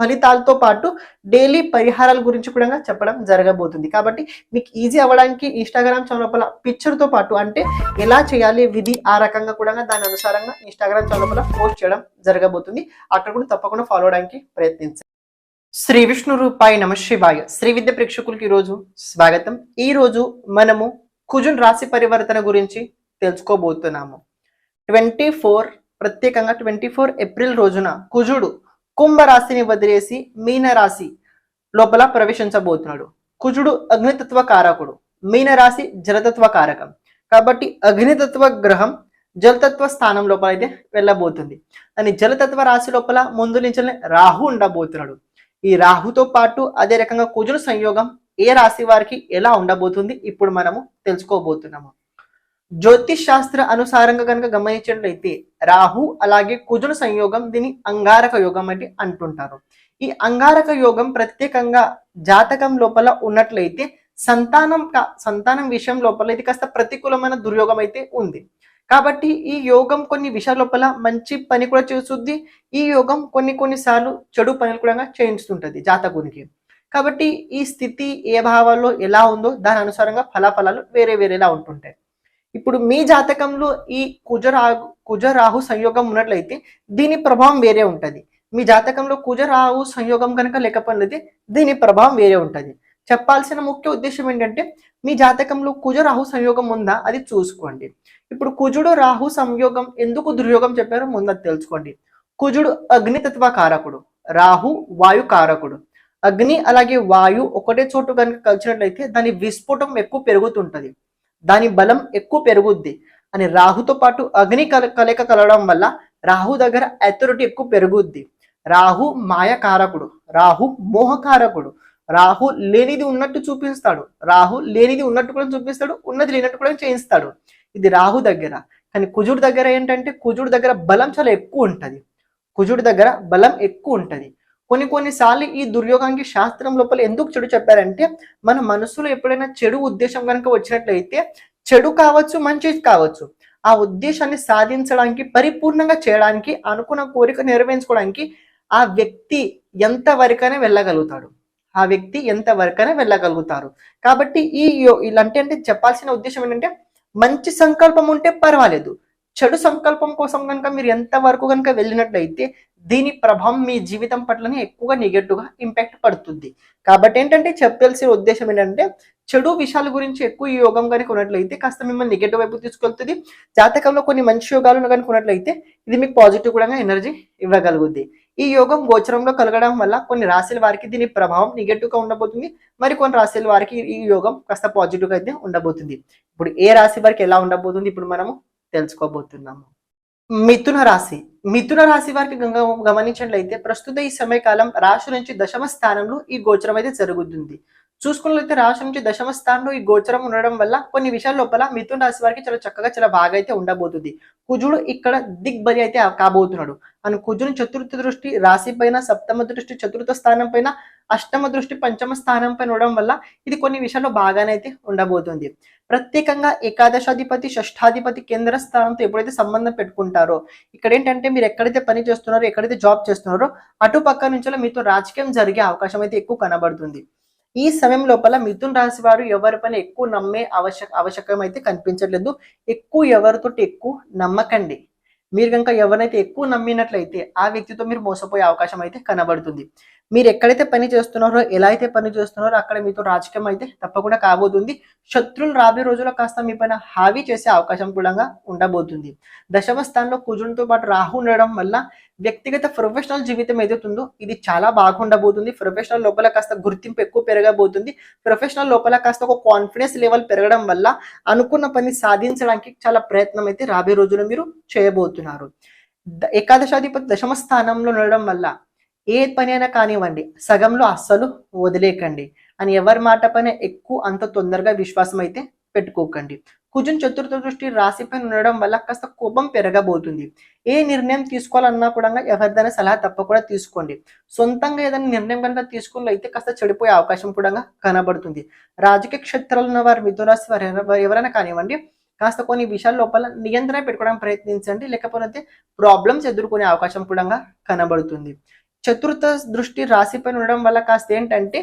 ఫలితాలతో పాటు డైలీ పరిహారాల గురించి కూడా చెప్పడం జరగబోతుంది. కాబట్టి మీకు ఈజీ అవ్వడానికి ఇన్స్టాగ్రామ్ చౌలపల పిక్చర్తో పాటు అంటే ఎలా చేయాలి విధి ఆ రకంగా కూడా దాని అనుసారంగా ఇన్స్టాగ్రామ్ చౌలపల పోస్ట్ చేయడం జరగబోతుంది. అక్కడ కూడా తప్పకుండా ఫాలో అవడానికి ప్రయత్నించండి. శ్రీ విష్ణు రూపాయి నమ శివాయ. శ్రీ విద్య ప్రేక్షకులకి ఈరోజు స్వాగతం. ఈ రోజు మనము కుజున్ రాశి పరివర్తన గురించి తెలుసుకోబోతున్నాము. ట్వంటీ ఫోర్ ప్రత్యేకంగా ట్వంటీ ఫోర్ ఏప్రిల్ రోజున కుజుడు కుంభ రాశిని వదిలేసి మీన రాశి లోపల ప్రవేశించబోతున్నాడు. కుజుడు అగ్నితత్వ కారకుడు. మీన రాశి జలతత్వ కారకం. కాబట్టి అగ్నితత్వ గ్రహం జలతత్వ స్థానం లోపల అయితే వెళ్ళబోతుంది. అని జలతత్వ రాశి లోపల ముందు నుంచి రాహు ఉండబోతున్నాడు. ఈ రాహుతో పాటు అదే రకంగా కుజుడు సంయోగం ఏ రాశి వారికి ఎలా ఉండబోతుంది ఇప్పుడు మనము తెలుసుకోబోతున్నాము. జ్యోతిష్ శాస్త్ర అనుసారంగా కనుక గమనించినట్లయితే రాహు అలాగే కుజుల సంయోగం దీని అంగారక యోగం అంటే అంటుంటారు. ఈ అంగారక యోగం ప్రత్యేకంగా జాతకం లోపల ఉన్నట్లయితే సంతానం సంతానం విషయం లోపల ఇది కాస్త ప్రతికూలమైన దుర్యోగం అయితే ఉంది. కాబట్టి ఈ యోగం కొన్ని విషయాల లోపల మంచి పని కూడా చేస్తుంది. ఈ యోగం కొన్ని కొన్నిసార్లు చెడు పనులు కూడా చేయిస్తుంటది జాతకునికి. కాబట్టి ఈ స్థితి ఏ భావాల్లో ఎలా ఉందో దాని అనుసారంగా ఫలాఫలాలు వేరే వేరేలా ఉంటుంటాయి. ఇప్పుడు మీ జాతకంలో ఈ కుజరాహు కుజరాహు సంయోగం ఉన్నట్లయితే దీని ప్రభావం వేరే ఉంటుంది. మీ జాతకంలో కుజరాహు సంయోగం కనుక లేకపోయినది దీని ప్రభావం వేరే ఉంటుంది. చెప్పాల్సిన ముఖ్య ఉద్దేశం ఏంటంటే మీ జాతకంలో కుజరాహు సంయోగం ఉందా అది చూసుకోండి. ఇప్పుడు కుజుడు రాహు సంయోగం ఎందుకు దుర్యోగం చెప్పారో ముందు తెలుసుకోండి. కుజుడు అగ్నితత్వ కారకుడు రాహు వాయు కారకుడు. అగ్ని అలాగే వాయు ఒకటే చోటు కనుక కలిసినట్లయితే దాని విస్ఫోటం ఎక్కువ పెరుగుతుంటది. దాని బలం ఎక్కువ పెరుగుద్ది. అని రాహుతో పాటు అగ్ని కల కలయిక కలవడం వల్ల రాహు దగ్గర అథారిటీ ఎక్కువ పెరుగుద్ది. రాహు మాయకారకుడు. రాహు మోహకారకుడు. రాహు లేనిది ఉన్నట్టు చూపిస్తాడు. రాహు లేనిది ఉన్నట్టు కూడా చూపిస్తాడు. ఉన్నది లేనట్టు కూడా చేయిస్తాడు. ఇది రాహు దగ్గర. కానీ కుజుడు దగ్గర ఏంటంటే కుజుడు దగ్గర బలం చాలా ఎక్కువ ఉంటుంది. కుజుడు దగ్గర బలం ఎక్కువ ఉంటుంది. కొన్ని కొన్నిసార్లు ఈ దుర్యోగానికి శాస్త్రం లోపల ఎందుకు చెడు చెప్పారంటే మన మనసులో ఎప్పుడైనా చెడు ఉద్దేశం కనుక వచ్చినట్లయితే చెడు కావచ్చు మంచి కావచ్చు. ఆ ఉద్దేశాన్ని సాధించడానికి పరిపూర్ణంగా చేయడానికి అనుకున్న కోరిక నెరవేర్చుకోవడానికి ఆ వ్యక్తి ఎంత వరకైనా వెళ్ళగలుగుతాడు. ఆ వ్యక్తి ఎంత వరకైనా వెళ్ళగలుగుతారు. కాబట్టి ఈ ఇలాంటి అంటే చెప్పాల్సిన ఉద్దేశం ఏంటంటే మంచి సంకల్పం ఉంటే పర్వాలేదు. చెడు సంకల్పం కోసం కనుక మీరు ఎంత వరకు కనుక వెళ్ళినట్లయితే దీని ప్రభావం మీ జీవితం పట్లనే ఎక్కువగా నెగటివ్గా ఇంపాక్ట్ పడుతుంది. కాబట్టి ఏంటంటే చెప్పాల్సిన ఉద్దేశం ఏంటంటే చెడు విషయాల గురించి ఎక్కువ ఈ యోగం కనుక ఉన్నట్లయితే కాస్త మిమ్మల్ని నెగటివ్ వైపు తీసుకెళ్తుంది. జాతకంలో కొన్ని మంచి యోగాలు కనుక ఉన్నట్లయితే ఇది మీకు పాజిటివ్ కూడా ఎనర్జీ ఇవ్వగలుగుద్ది. ఈ యోగం గోచరంలో కలగడం వల్ల కొన్ని రాశుల వారికి దీని ప్రభావం నెగటివ్గా ఉండబోతుంది. మరి కొన్ని రాశుల వారికి ఈ యోగం కాస్త పాజిటివ్గా అయితే ఉండబోతుంది. ఇప్పుడు ఏ రాశి వారికి ఎలా ఉండబోతుంది? ఇప్పుడు మనము తెలుసుకోబోతున్నాము. మిథున రాశి. మిథున రాశి వారికి గమనించినట్లయితే ప్రస్తుత ఈ సమయకాలం రాశి నుంచి దశమ స్థానంలో ఈ గోచరం అయితే జరుగుతుంది. చూసుకున్నట్లయితే రాశి నుంచి దశమ స్థానంలో ఈ గోచరం ఉండడం వల్ల కొన్ని విషయాల లోపల మిథున రాశి వారికి చాలా చక్కగా చాలా బాగా అయితే ఉండబోతుంది. కుజుడు ఇక్కడ దిగ్బలి అయితే కాబోతున్నాడు. అని కుజుని చతుర్థ దృష్టి రాశి పైన సప్తమ దృష్టి చతుర్థ స్థానం పైన అష్టమ దృష్టి పంచమ స్థానం పైన ఉండడం వల్ల ఇది కొన్ని విషయాల్లో బాగానే అయితే ఉండబోతుంది. ప్రత్యేకంగా ఏకాదశాధిపతి షష్ఠాధిపతి కేంద్ర స్థానంతో ఎప్పుడైతే సంబంధం పెట్టుకుంటారో ఇక్కడ ఏంటంటే మీరు ఎక్కడైతే పని చేస్తున్నారో ఎక్కడైతే జాబ్ చేస్తున్నారో అటు పక్క నుంచి మీతో రాజకీయం జరిగే అవకాశం అయితే ఎక్కువ కనబడుతుంది. ఈ సమయం లోపల మిథున్ రాశి వారు ఎవరి పని ఎక్కువ నమ్మే అవశ్యక అవశ్యకం అయితే కనిపించట్లేదు. ఎక్కువ ఎవరితోటి ఎక్కువ నమ్మకండి. మీరు కనుక ఎవరినైతే ఎక్కువ నమ్మినట్లయితే ఆ వ్యక్తితో మీరు మోసపోయే అవకాశం అయితే కనబడుతుంది. మీరు ఎక్కడైతే పని చేస్తున్నారో ఎలా అయితే పని చేస్తున్నారో అక్కడ మీతో రాజకీయం అయితే తప్పకుండా కాబోతుంది. శత్రులు రాబోయే రోజుల్లో కాస్త మీ పైన హావీ చేసే అవకాశం కూడా ఉండబోతుంది. దశమ స్థానంలో కుజునితో పాటు రాహు ఉండడం వల్ల వ్యక్తిగత ప్రొఫెషనల్ జీవితం ఎదుగుతుందో ఇది చాలా బాగుండబోతుంది. ప్రొఫెషనల్ లోపల కాస్త గుర్తింపు ఎక్కువ పెరగబోతుంది. ప్రొఫెషనల్ లోపల కాస్త ఒక కాన్ఫిడెన్స్ లెవెల్ పెరగడం వల్ల అనుకున్న పని సాధించడానికి చాలా ప్రయత్నం అయితే రాబోయే రోజుల్లో మీరు చేయబోతున్నారు. ద- ఏకాదశాధిపతి దశమ స్థానంలో ఉండడం వల్ల ఏ పని అయినా కానివ్వండి సగంలో అస్సలు వదిలేకండి. అని ఎవరి మాట పైన ఎక్కువ అంత తొందరగా విశ్వాసం అయితే పెట్టుకోకండి. కుజున్ చతుర్థ దృష్టి రాశిపైన ఉండడం వల్ల కాస్త కోపం పెరగబోతుంది. ఏ నిర్ణయం తీసుకోవాలన్నా కూడా ఎవరిదైనా సలహా తప్పకుండా తీసుకోండి. సొంతంగా ఏదైనా నిర్ణయం కనుక తీసుకున్న అయితే కాస్త చెడిపోయే అవకాశం కూడా కనబడుతుంది. రాజకీయ క్షేత్రాలు ఉన్న వారు మిథురాశి వారు ఎవర- ఎవరైనా కానివ్వండి కాస్త కొన్ని విషయాల లోపల నియంత్రణ పెట్టుకోవడానికి ప్రయత్నించండి. లేకపోతే ప్రాబ్లమ్స్ ఎదుర్కొనే అవకాశం కూడా కనబడుతుంది. చతుర్థ దృష్టి రాశిపైన ఉండడం వల్ల కాస్త ఏంటంటే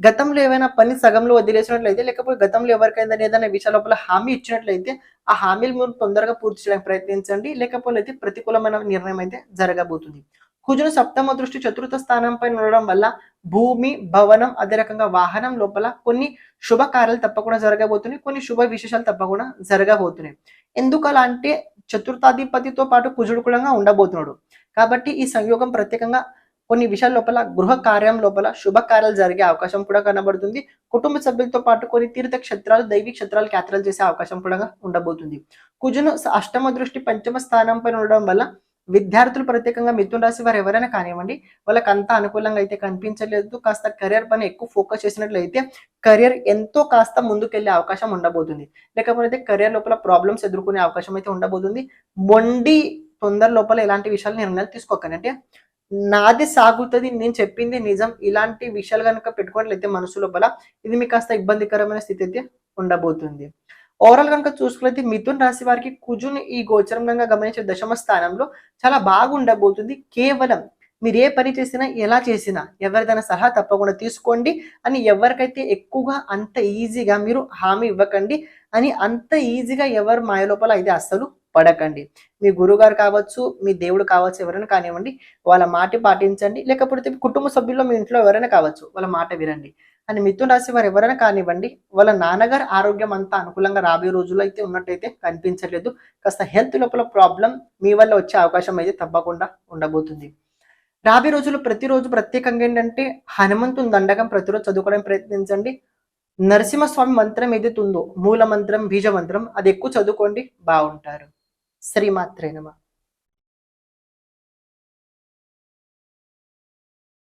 గతంలో ఏమైనా పని సగంలో వదిలేసినట్లయితే లేకపోతే గతంలో ఎవరికైనా ఏదైనా విషయాల లోపల హామీ ఇచ్చినట్లయితే ఆ హామీలు మీరు తొందరగా పూర్తి చేయడానికి ప్రయత్నించండి. లేకపోతే అయితే ప్రతికూలమైన నిర్ణయం అయితే జరగబోతుంది. కుజును సప్తమ దృష్టి చతుర్థ స్థానం పైన ఉండడం వల్ల భూమి భవనం అదే రకంగా వాహనం లోపల కొన్ని శుభ కార్యాలు తప్పకుండా జరగబోతున్నాయి. కొన్ని శుభ విశేషాలు తప్పకుండా జరగబోతున్నాయి. ఎందుకు అలా అంటే చతుర్థాధిపతితో పాటు కుజుడు కూడా ఉండబోతున్నాడు. కాబట్టి ఈ సంయోగం ప్రత్యేకంగా కొన్ని విషయాల లోపల గృహ కార్యం లోపల శుభకార్యాలు జరిగే అవకాశం కూడా కనబడుతుంది. కుటుంబ సభ్యులతో పాటు కొన్ని తీర్థ క్షేత్రాలు దైవీ క్షేత్రాలు యాత్రలు చేసే అవకాశం కూడా ఉండబోతుంది. కుజును అష్టమ దృష్టి పంచమ స్థానం పైన ఉండడం వల్ల విద్యార్థులు ప్రత్యేకంగా మిథున రాశి వారు ఎవరైనా కానివ్వండి వాళ్ళకి అంత అనుకూలంగా అయితే కనిపించలేదు. కాస్త కెరియర్ పైన ఎక్కువ ఫోకస్ చేసినట్లయితే కెరియర్ ఎంతో కాస్త ముందుకెళ్ళే అవకాశం ఉండబోతుంది. లేకపోతే కెరియర్ లోపల ప్రాబ్లమ్స్ ఎదుర్కొనే అవకాశం అయితే ఉండబోతుంది. మొండి తొందర లోపల ఎలాంటి విషయాలు నిర్ణయాలు తీసుకోకండి. అంటే నాది సాగుతుంది నేను చెప్పింది నిజం. ఇలాంటి విషయాలు కనుక పెట్టుకున్నట్లయితే మనసు లోపల ఇది మీకు కాస్త ఇబ్బందికరమైన స్థితి అయితే ఉండబోతుంది. ఓవరాల్ కనుక చూసుకున్నట్లయితే మిథున్ రాశి వారికి కుజుని ఈ గోచరంగా గమనించే దశమ స్థానంలో చాలా బాగుండబోతుంది కేవలం మీరు ఏ పని చేసినా ఎలా చేసినా ఎవరిదైనా సలహా తప్పకుండా తీసుకోండి అని ఎవరికైతే ఎక్కువగా అంత ఈజీగా మీరు హామీ ఇవ్వకండి అని అంత ఈజీగా ఎవరు మాయ లోపల అయితే అస్సలు పడకండి. మీ గురుగారు కావచ్చు మీ దేవుడు కావచ్చు ఎవరైనా కానివ్వండి వాళ్ళ మాట పాటించండి. లేకపోతే కుటుంబ సభ్యుల్లో మీ ఇంట్లో ఎవరైనా కావచ్చు వాళ్ళ మాట వినండి. అని మిథున రాశి వారు ఎవరైనా కానివ్వండి వాళ్ళ నాన్నగారి ఆరోగ్యం అంతా అనుకూలంగా రాబోయే రోజుల్లో అయితే ఉన్నట్టయితే కనిపించట్లేదు కాస్త హెల్త్ లోపల ప్రాబ్లం మీ వల్ల వచ్చే అవకాశం అయితే తప్పకుండా ఉండబోతుంది. రాబోయే రోజులు ప్రతిరోజు ప్రత్యేకంగా ఏంటంటే హనుమంతుని దండకం ప్రతిరోజు చదువుకోవడానికి ప్రయత్నించండి. నరసింహస్వామి మంత్రం ఏదైతే ఉందో మూల మంత్రం బీజ మంత్రం అది ఎక్కువ చదువుకోండి బాగుంటారు. శ్రీమాత్రేనమా